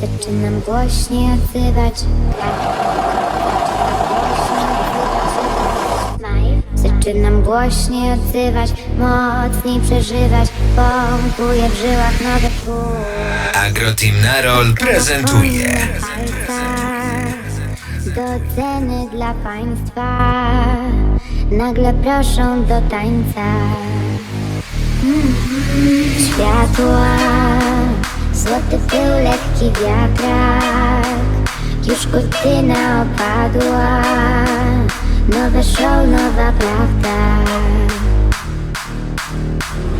Zaczynam głośniej odzywać. Zaczynam głośniej odzywać Mocniej przeżywać. Pompuję w żyłach nowe pól Agroteam Narol prezentuje. Do ceny dla państwa. Nagle proszą do tańca. Światła Złoty pył, lekki wiatrak. Już kurtyna opadła. Nowe show, nowa prawda.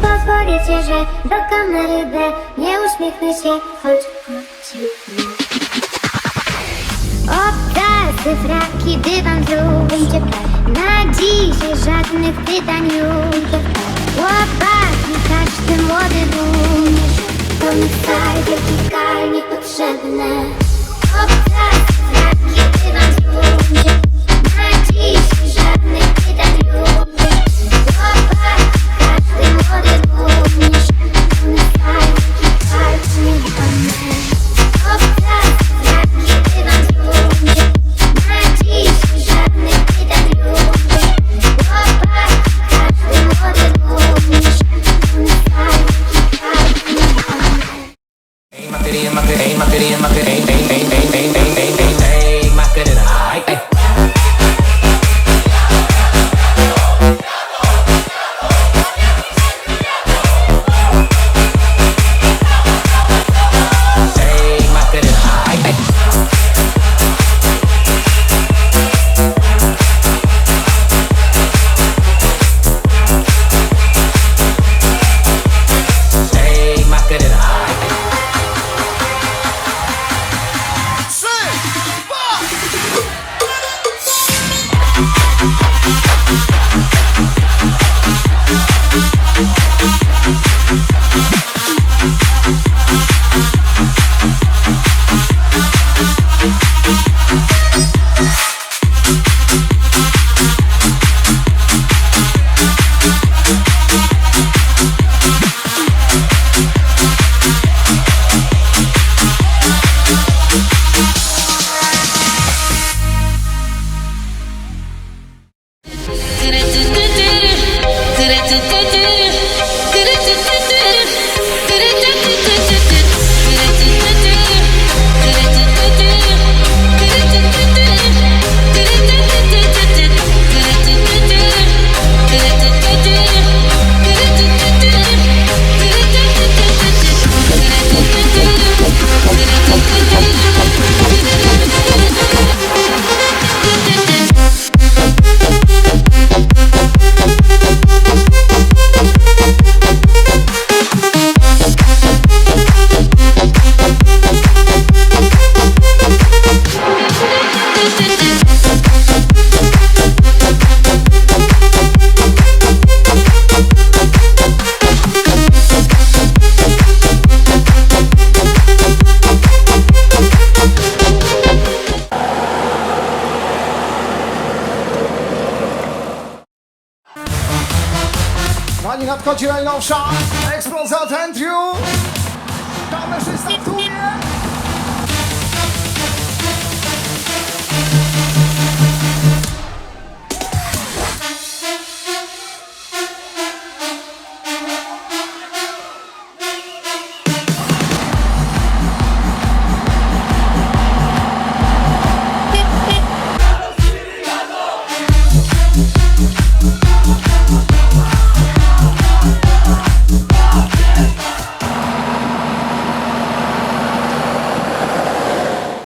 Pozwolicie, że do kamery B Nie uśmiechnę się, choć Obcasy, fraki, dywan, żółć Na dziś żadnych pytań już. Łopatki, każdy młody wóz Pełny stal, wielki skal, pity and my pity, my pity and my pity, Pani nadchodzi najnowsza eksplozja Tentriu! Kamerzysta startuje!